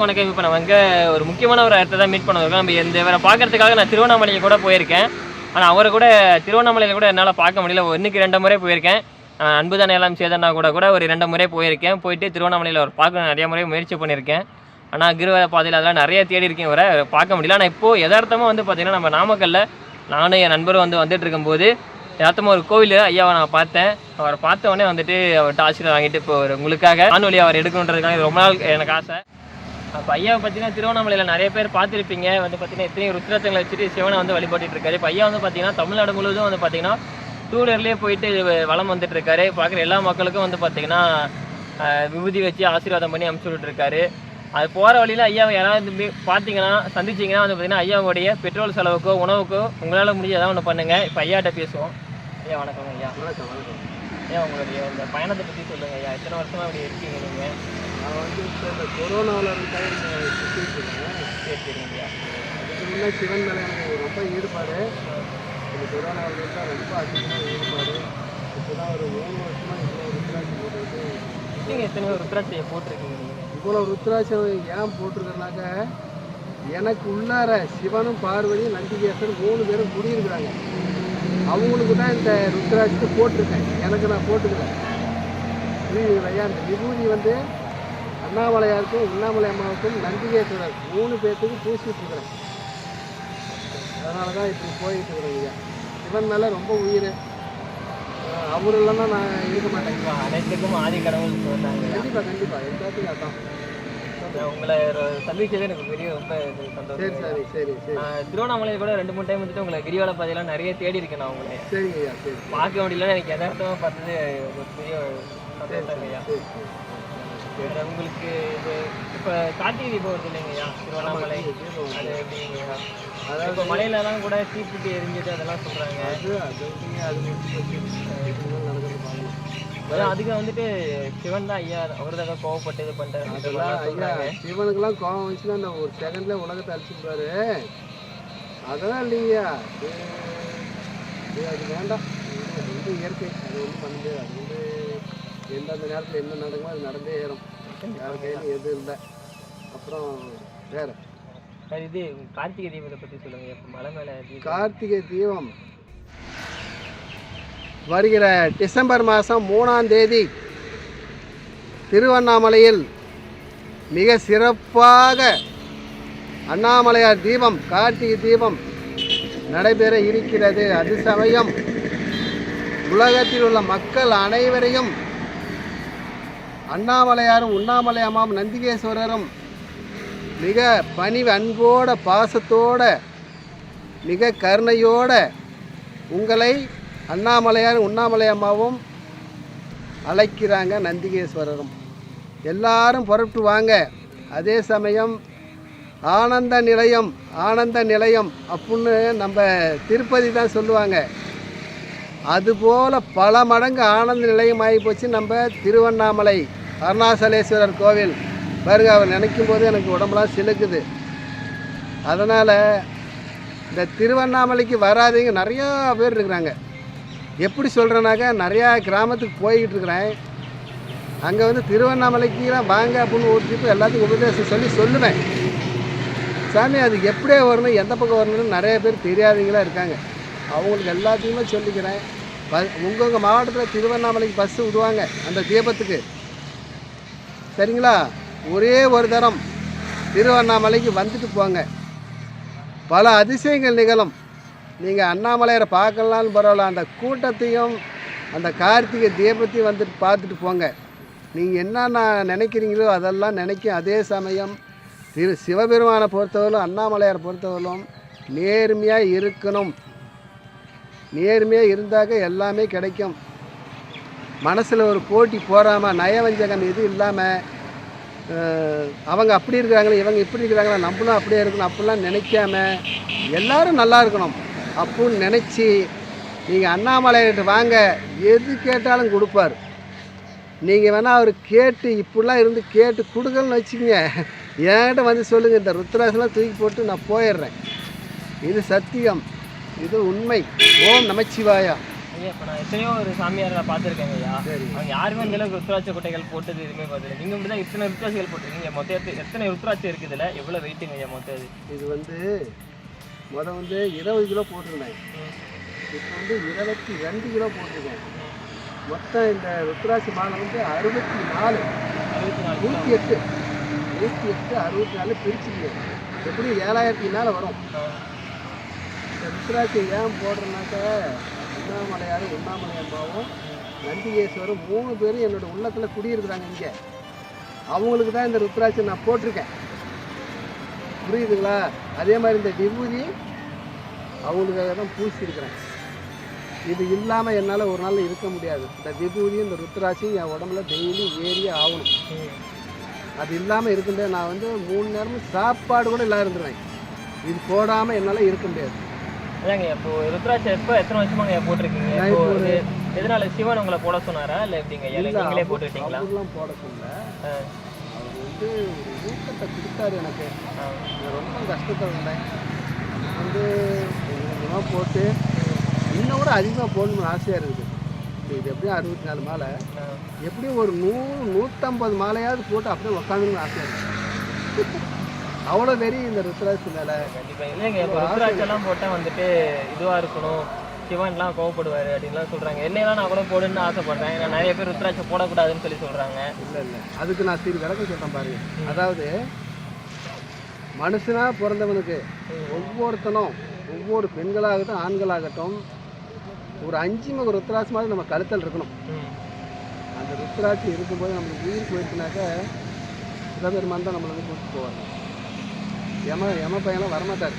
வணக்கம் இப்போ நம்ம இங்கே ஒரு முக்கியமான ஒரு இடத்த தான் மீட் பண்ண நம்ம இந்த இவரை பார்க்கறதுக்காக நான் திருவண்ணாமலையை கூட போயிருக்கேன். ஆனால் அவரை கூட திருவண்ணாமலையில் கூட என்னால் பார்க்க முடியல. இன்னைக்கு ரெண்டு முறை போயிருக்கேன். ஆஹ் அன்புதானே எல்லாம் சேதனா கூட கூட ஒரு ரெண்டு முறை போயிருக்கேன். போயிட்டு திருவண்ணாமலையில் ஒரு பார்க்க நிறைய முறை முயற்சி பண்ணியிருக்கேன். ஆனால் கிருவ பாதையில் அதெல்லாம் நிறைய தேடி இருக்கேன் இவரை பார்க்க முடியல. ஆனால் இப்போது யதார்த்தமாக வந்து பார்த்திங்கன்னா நம்ம நாமக்கல்லில் நானும் என் நண்பரும் வந்து வந்துட்டு இருக்கும்போது யதார்த்தமாக ஒரு கோவில் ஐயாவை நான் பார்த்தேன். அவரை பார்த்த உடனே வந்துட்டு அவர்கிட்ட ஆசீர்வாதம் வாங்கிட்டு இப்போ ஒரு உங்களுக்காக காணொலி அவர் எடுக்கணுன்றதுக்காக ரொம்ப நாள் எனக்கு ஆசை. அப்போ ஐயாவை பார்த்தீங்கன்னா திருவண்ணாமலையில் நிறைய பேர் பார்த்துருப்பீங்க. வந்து பார்த்தீங்கன்னா எத்தனையோ ருத்ரத்தங்களை வச்சுட்டு சிவனை வந்து வழிபட்டுட்டு இருக்காரு இப்போ ஐயா வந்து பார்த்தீங்கன்னா தமிழ்நாடு முழுவதும் வந்து பார்த்தீங்கன்னா டூ வீலர்லேயே போயிட்டு வளம் வந்துட்டு இருக்காரு பார்க்குற எல்லா மக்களுக்கும் வந்து பார்த்தீங்கன்னா விபூதி வச்சு ஆசீர்வாதம் பண்ணி அனுப்பிச்சு விட்டுட்டு இருக்காரு அது போகிற வழியில் ஐயாவை யாராவது பார்த்தீங்கன்னா சந்திச்சிங்கன்னா வந்து பார்த்தீங்கன்னா ஐயாவுடைய பெட்ரோல் செலவுக்கோ உணவுக்கோ உங்களால் முடிஞ்ச ஏதாவது ஒன்று பண்ணுங்கள் இப்போ ஐயாட்ட பேசுவோம். ஐயா வணக்கம் ஐயா. வணக்கம் வணக்கம். ஐயா உங்களுடைய இந்த பயணத்தை பற்றி சொல்லுங்கள் ஐயா. எத்தனை வருஷமாக இப்படி இருக்கீங்க நீங்கள் நான் வந்து இப்போ இந்த கொரோனாவில் இருந்தால் சுற்றிட்டு இருக்கேன். சரி சரிங்க ஐயா அதுக்கு முன்னே சிவன் மேலே எனக்கு ரொம்ப ஈடுபாடு. இந்த கொரோனாவில் இருந்தால் ரொம்ப அதிகமாக ஈடுபாடு. இப்போ தான் ஒரு மூணு வருஷமாக இவ்வளோ ருத்ராட்சி போட்டுருக்கு. நீங்கள் எத்தனையோ ருத்ராட்சியை போட்டிருக்கீங்க இவ்வளோ ருத்ராட்சம் ஏன் போட்டிருக்கேன்னாக்க எனக்கு உள்ளார சிவனும் பார்வதியும் நந்திகேசன் மூணு பேரும் குடியிருக்கிறாங்க. அவங்களுக்கு தான் இந்த ருத்ராட்சத்தை போட்டிருக்கேன். எனக்கு நான் போட்டுக்கிறேன் புரியுதுங்களா இந்த விபூதி வந்து அண்ணாமலையாருக்கும் உண்ணாமலை அம்மாவுக்கும் நந்திகேஸ்வரர் மூணு பேர்த்துக்கும் பூசிட்டு இருக்கிறேன் அதனால தான் இப்படி போயிட்டு இருக்கிறேன் ஐயா சிவன் மேலே ரொம்ப உயிர். அவர் இல்லைன்னா நான் இருக்க மாட்டேன். அனைத்துக்கும் ஆதி கடவுள் சொன்னாங்க கண்டிப்பாக கண்டிப்பாக எல்லாத்துக்கும் அதான். உங்களை சந்திச்சது எனக்கு பெரிய ரொம்ப சந்தோஷம். சரி சரி சரி சரி. திருவண்ணாமலை கூட ரெண்டு மூணு டைம் வந்துட்டு உங்களை கிரிவல பாதையெல்லாம் நிறைய தேடி இருக்கேன் நான் உங்களை. ஐயா சரி பார்க்க முடியல எனக்கு யதார்த்தமாக பார்த்தது ஒரு பெரிய சந்தோஷம் ஐயா சரி சரி. வேற உங்களுக்கு இது இப்போ கார்த்திகை தீபம் வருது இல்லைங்க ஐயா திருவண்ணாமலை அது எப்படிங்க அதாவது இப்போ மலையிலலாம் கூட தீப்பிட்டி எரிஞ்சது அதெல்லாம் சொல்கிறாங்க அது அது அது அதான் அதுக்கு வந்துட்டு சிவன் தான் ஐயா அவர் தான் கோவப்பட்டு இது அதெல்லாம் பண்ணிட்டு ஐயா சொல்கிறாங்க சிவனுக்கெல்லாம் கோவம் வந்துச்சுன்னா அந்த ஒரு செகண்ட்ல உலகத்தை அழிச்சுப்பாரு அதெல்லாம் இல்லைங்கய்யா. அது வேண்டாம். அது வந்து இயற்கை. அது ஒன்றும் பண்ண முடியாது. அது வந்து எந்தெந்த நேரத்தில் என்ன நடக்குமோ அது நடந்தே ஏறும். யார் கையிலும் எதுவும் இல்லை. அப்புறம் வேற. சரி இது கார்த்திகை தீபத்தை பற்றி சொல்லுங்க. இப்போ மலை மேலே தீபம். கார்த்திகை தீபம். வருகிற டிசம்பர் மாதம் மூணாம் தேதி திருவண்ணாமலையில் மிக சிறப்பாக அண்ணாமலையார் தீபம் கார்த்திகை தீபம் நடைபெற இருக்கிறது. அது சமயம் உலகத்தில் உள்ள மக்கள் அனைவரையும் அண்ணாமலையாரும் உண்ணாமலை அம்மாவும் நந்திகேஸ்வரரும் மிக பணிவு அன்போட பாசத்தோட மிக கருணையோட உங்களை அண்ணாமலையார் உண்ணாமலை அம்மாவும் அழைக்கிறாங்க நந்திகேஸ்வரரும். எல்லாரும் புறப்பட்டு வாங்க. அதே சமயம் ஆனந்த நிலையம் ஆனந்த நிலையம் அப்புடின்னு நம்ம திருப்பதி தான் சொல்லுவாங்க. அதுபோல் பல மடங்கு ஆனந்த நிலையம் ஆகிப்போச்சு போச்சு நம்ம திருவண்ணாமலை அருணாசலேஸ்வரர் கோவில். பாருங்க அவர் நினைக்கும் போது எனக்கு உடம்புலாம் சிலுக்குது. அதனால் இந்த திருவண்ணாமலைக்கு வராதவங்க நிறையா பேர் இருக்கிறாங்க. எப்படி சொல்கிறேனாக்கா நிறையா கிராமத்துக்கு போய்கிட்டு இருக்கிறேன். அங்கே வந்து திருவண்ணாமலைக்குலாம் வாங்க அப்படின்னு ஒரு ட்ரிப்பு எல்லாத்துக்கும் உபதேசம் சொல்லி சொல்லுவேன். சாமி அது எப்படியே வரணும் எந்த பக்கம் வரணும்னு நிறைய பேர் தெரியாதவங்களாக இருக்காங்க. அவங்களுக்கு எல்லாத்தையுமே சொல்லிக்கிறேன். ப உங்கள் மாவட்டத்தில் திருவண்ணாமலைக்கு பஸ்ஸு விடுவாங்க அந்த தீபத்துக்கு. சரிங்களா? ஒரே ஒரு தரம் திருவண்ணாமலைக்கு வந்துட்டு போங்க. பல அதிசயங்கள் நிகழும். நீங்கள் அண்ணாமலையரை பார்க்கலான்னு பரவாயில்ல அந்த கூட்டத்தையும் அந்த கார்த்திகை தீபத்தையும் வந்துட்டு பார்த்துட்டு போங்க. நீங்கள் என்னென்ன நினைக்கிறீங்களோ அதெல்லாம் நினைக்கும் அதே சமயம் திரு சிவபெருமானை பொறுத்தவரையிலும் அண்ணாமலையாரை பொறுத்தவரையிலும் நேர்மையாக இருக்கணும். நேர்மையாக இருந்தாக்க எல்லாமே கிடைக்கும். மனசில் ஒரு போட்டி போகாமல் நயவஞ்சகம் இது இல்லாமல் அவங்க அப்படி இருக்கிறாங்களே இவங்க இப்படி இருக்கிறாங்களா நம்மளும் அப்படியே இருக்கணும் அப்படிலாம் நினைக்காம எல்லாரும் நல்லா இருக்கணும். அப்படின்னு நினச்சி நீங்கள் அண்ணாமலையிட்ட வாங்க எது கேட்டாலும் கொடுப்பார். நீங்கள் வேணால் அவர் கேட்டு இப்படிலாம் இருந்து கேட்டு கொடுக்கலன்னு வச்சுக்கோங்க. என்கிட்ட வந்து சொல்லுங்கள் இந்த ருத்ராசெலாம் தூக்கி போட்டு நான் போயிடுறேன். இது சத்தியம். இது உண்மை. ஓம் நமச்சிவாயா. ஐயா இப்போ நான் எத்தனையோ ஒரு சாமியார் நான் பார்த்துருக்கேங்க ஐயா. சரி. அவங்க யாருமே இந்த அளவுக்கு ருத்ராட்ச கொட்டைகள் போட்டது எதுவுமே பார்த்தது நீங்கள் இப்படி தான் இத்தனை ருத்ராட்சிகள் போட்டிருக்கீங்க மொத்தம் எத்த- எத்தனை ருத்ராட்சம் இருக்குது இதில்? எவ்வளோ வெயிட்டுங்க ஐயா மொத்தம் இது? இது வந்து முத வந்து இருபது கிலோ போட்டிருந்தேன். இப்போ வந்து இருபத்தி ரெண்டு கிலோ போட்டிருக்கேன். மொத்தம் இந்த ருத்ராட்சி மாலை வந்து அறுபத்தி நாலு. அறுபத்தி நாலு நூற்றி எட்டு. நூற்றி எட்டு அறுபத்தி நாலு பிரிச்சுங்க எப்படி ஏழாயிரத்தி மேலே வரும். ருத்ராட்சி ஏன் போடுறேன்னாக்க உண்ணாமலையார் உண்ணாமலையம்மாவும் நந்திகேஸ்வரும் மூணு பேரும் என்னோட உள்ளத்தில் குடியிருக்கிறாங்க இங்கே. அவங்களுக்கு தான் இந்த ருத்ராட்சி நான் போட்டிருக்கேன். புரியுதுங்களா? அதே மாதிரி இந்த விபூதி அவங்களுக்காக தான் பூசியிருக்கிறேன். இது இல்லாமல் என்னால் ஒரு நாள் இருக்க முடியாது. இந்த விபூதியும் இந்த ருத்ராட்சியும் என் உடம்புல டெய்லி ஏறியே ஆகணும். அது இல்லாமல் இருக்கின்ற நான் வந்து மூணு நேரமும் சாப்பாடு கூட இல்லாத இருந்துருவேன். இது போடாமல் என்னால் இருக்க முடியாது. அதாங்க இப்போ ருத்ராட்சம் எப்போ எத்தனை வருஷமாங்க போட்டிருக்கீங்க? இப்போ இது எதனால சிவன் உங்களை போட சொன்னாரா? இல்லை எப்படிங்க? நீங்களே போட்டுக்கிட்டீங்களா போட சொல்ல ஆ, அவர் வந்து ஒரு ஊக்கத்தை கொடுத்தாரு எனக்கு. ரொம்ப கஷ்டத்தில் இருந்தேன். வந்து கொஞ்சம் கொஞ்சமாக போட்டு இன்னும் கூட அதிகமாக போடணும்னு ஆசையாக இருக்குது. இது எப்படியும் அறுபத்தி நாலு மாலை. எப்படியும் ஒரு நூறு நூற்றம்பது மாலையாவது போட்டு அப்படியே உக்காந்துன்னு ஆசையாக இருக்குது அவ்வளோ வெறி இந்த ருத்ராட்சி மேலே. கண்டிப்பா. இல்லைங்க இப்போ ருத்ராட்சம் எல்லாம் போட்டா வந்துட்டு இதுவா இருக்கணும். சிவன்லாம் கோவப்படுவாரு அப்படின்லாம் சொல்றாங்க. என்னையெல்லாம் நான் கூட போடுன்னு ஆசைப்படுறேன். நான் நிறைய பேர் ருத்ராட்சம் போடக்கூடாதுன்னு சொல்லி சொல்றாங்க. இல்லை இல்லை. அதுக்கு நான் சிறு விளக்கம் சொல்கிறேன் பாருங்க. அதாவது மனுஷனா பிறந்தவனுக்கு ஒவ்வொருத்தனும் ஒவ்வொரு பெண்களாகட்டும் ஆண்களாகட்டும் ஒரு அஞ்சு முக ருத்ராட்சி மாதிரி நம்ம கழுத்தில் இருக்கணும். அந்த ருத்ராட்சி இருக்கும்போது நம்மளுக்கு உயிர் போயிடுச்சுனாக்க சிவபெருமான் தான் நம்மளை வந்து கூப்பிட்டு போவார். யம யம பையன்லாம் வரமாட்டார்.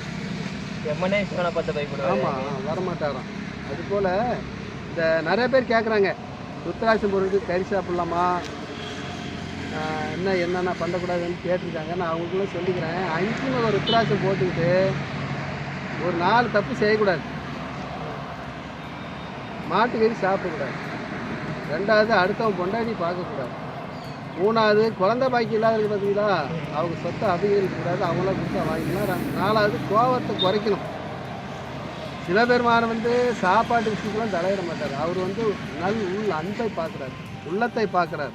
எம்மனே சிவனை பார்த்து பயப்படுவாரு. ஆமாம் வரமாட்டாராம். அதுபோல் இந்த நிறைய பேர் கேட்குறாங்க ருத்ராட்சம் போடுறதுக்கு கறி சாப்பிட்லாமா? என்ன என்னென்ன பண்ணக்கூடாதுன்னு கேட்டிருக்காங்க. நான் அவங்களுக்குள்ள சொல்லிக்கிறேன். அஞ்சு முக ருத்ராட்சம் போட்டுக்கிட்டு ஒரு நாலு தப்பு செய்யக்கூடாது. மாட்டு கறி சாப்பிடக்கூடாது. ரெண்டாவது அடுத்தவன் பொண்டாட்டி பார்க்கக்கூடாது. மூணாவது குழந்தை பாக்கி இல்லாத பார்த்தீங்களா அவங்க சொத்தை அதிகரிக்கக்கூடாது அவங்களாம் கொடுத்தா வாங்கிக்கலாம் நாலாவது கோபத்தை குறைக்கணும். சிவபெருமான் வந்து சாப்பாட்டு விஷயத்துலாம் தலையிட மாட்டார். அவர் வந்து நல் உள் அன்பை பார்க்குறாரு உள்ளத்தை பார்க்குறாரு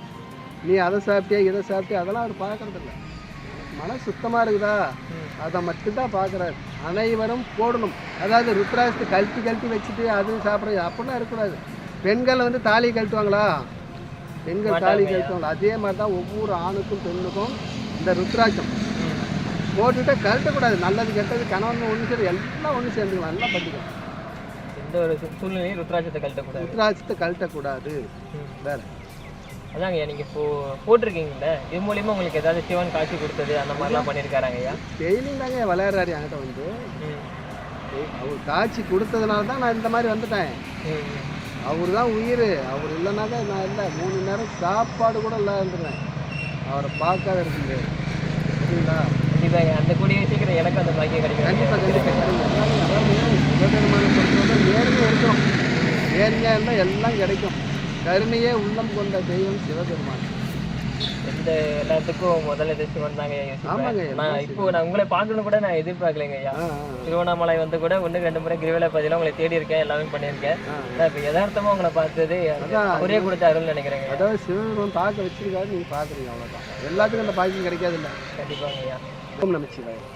நீ அதை சாப்பிட்டியா இதை சாப்பிட்டியா அதெல்லாம் அவர் பார்க்குறதில்ல மனம் சுத்தமாக இருக்குதா? அதை மட்டும்தான் பார்க்குறாரு அனைவரும் போடணும். அதாவது ருத்ராட்சத்தை கழட்டி கழட்டி வச்சுட்டு அது சாப்பிட்றது அப்படிலாம் இருக்கக்கூடாது. பெண்கள் வந்து தாலி கழட்டுவாங்களா? பெண்கள் தாலி கழட்டுவாங்களா அதே மாதிரி தான் ஒவ்வொரு ஆணுக்கும் பெண்ணுக்கும் இந்த ருத்ராட்சம். ம். போட்டுட்டு கழட்டக்கூடாது நல்லது கெட்டது கணவன் ஒன்று சேர் எல்லாம் ஒன்று சேர்ந்துக்கலாம் நல்லா பண்ணிக்கலாம் எந்த ஒரு சூழ்நிலையும் ருத்ராட்சத்தை கழட்டக்கூடாது ருத்ராட்சத்தை கழட்டக்கூடாது. வேற. அதாங்க ஐயா நீங்க இப்போ போட்டிருக்கீங்கல்ல? இது மூலியமா உங்களுக்கு ஏதாவது சிவன் காட்சி கொடுத்தது அந்த மாதிரிலாம் பண்ணியிருக்காராங்க ஐயா டெய்லியும் தாங்க விளையாடுறாரு என்கிட்ட வந்து. அவர் காட்சி கொடுத்ததுனால தான் நான் இந்த மாதிரி வந்துட்டேன். அவர் தான் உயிர். அவர் இல்லைனாக்கா நான் இல்லை. மூணு நேரம் சாப்பாடு கூட இல்லை இருந்துருவேன் அவரை பார்க்காத இருக்க முடியாது சரிங்களா கண்டிப்பாங்க அந்த கூடிய சீக்கிரம் எனக்கு அந்த பாக்கியம் கிடைக்கும். கண்டிப்பாக கண்டிப்பாக சிவபெருமானை பொறுத்தவரை நேர்மையாக இருக்கும் நேர்மையாக இருந்தால் எல்லாம் கிடைக்கும். கருணையே உள்ளம் கொண்ட தெய்வம் சிவபெருமான். எந்த எல்லாத்துக்கும் முதல்ல இது சிவன் தாங்க ஐயா ஆமாங்க, யோசிப்பேன். எல்லாம் நான் இப்போ நான் உங்களை பார்க்கணும் கூட நான் எதிர்பார்க்கலைங்க ஐயா. திருவண்ணாமலை வந்து கூட ஒன்று ரெண்டு முறை கிரிவல பதிலாம் உங்களை தேடி இருக்கேன் எல்லாமே பண்ணியிருக்கேன். நான் இப்போ யதார்த்தமா உங்களை பார்த்தது. ஒரே கொடுத்த அருள் நினைக்கிறேங்க அதாவது சிவபெருமான் பார்க்க வச்சிருக்காரு நீங்கள் பார்க்குறீங்க அவ்வளோதான் எல்லாத்துக்கும் அந்த பாக்கியம் கிடைக்காதுல்ல. கண்டிப்பாங்க ஐயா. நமச்சிவாயம்.